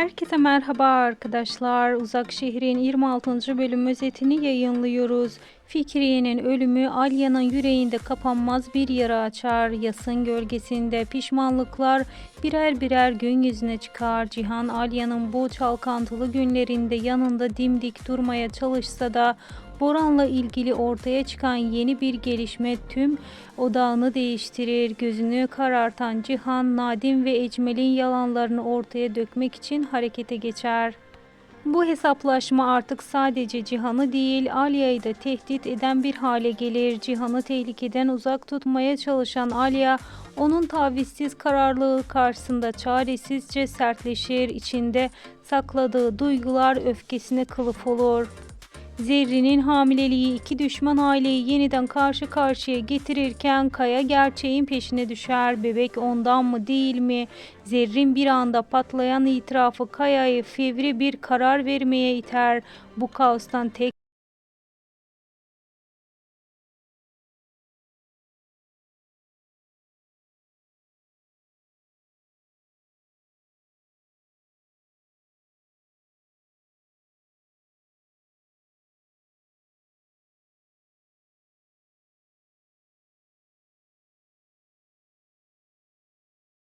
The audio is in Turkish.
Herkese merhaba arkadaşlar. Uzak Şehir'in 26. bölüm özetini yayınlıyoruz. Fikriye'nin ölümü Alya'nın yüreğinde kapanmaz bir yara açar. Yasın gölgesinde pişmanlıklar birer birer gün yüzüne çıkar. Cihan Alya'nın bu çalkantılı günlerinde yanında dimdik durmaya çalışsa da Boran'la ilgili ortaya çıkan yeni bir gelişme tüm odağını değiştirir. Gözünü karartan Cihan, Nadim ve Ecmel'in yalanlarını ortaya dökmek için harekete geçer. Bu hesaplaşma artık sadece Cihan'ı değil, Alya'yı da tehdit eden bir hale gelir. Cihan'ı tehlikeden uzak tutmaya çalışan Alya, onun tavizsiz kararlılığı karşısında çaresizce sertleşir. İçinde sakladığı duygular öfkesine kılıf olur. Zerrin'in hamileliği iki düşman aileyi yeniden karşı karşıya getirirken Kaya gerçeğin peşine düşer. Bebek ondan mı değil mi? Zerrin bir anda patlayan itirafı Kaya'yı fevri bir karar vermeye iter. Bu kaostan tek